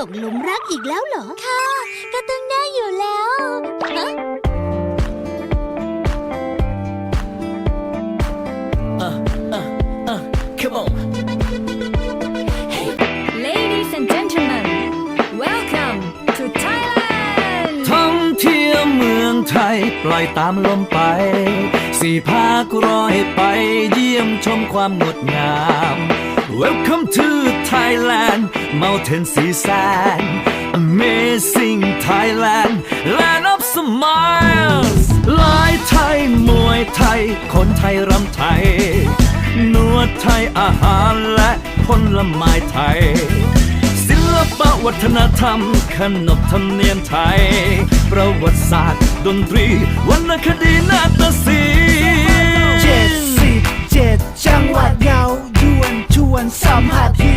ตกหลุมรักอีกแล้วเหรอ ค่ะ ก็ต้องได้อยู่แล้วฮะ Come on Ladies and gentlemen welcome to Thailand ท่องเที่ยวเมืองไทยปล่อยตามลมไป สี่ภาครอให้ไปเยี่ยมชมความงดงาม Welcome to Thailand Mountain Sea Sand Amazing Thailand Land of Smiles ลายไทย มวยไทย คนไทยรำไทย นวดไทยอาหารและผลไม้ไทย ศิลปะวัฒนธรรม ขนบธรรมเนียมไทย ประวัติศาสตร์ ดนตรีวรรณคดี Somebody.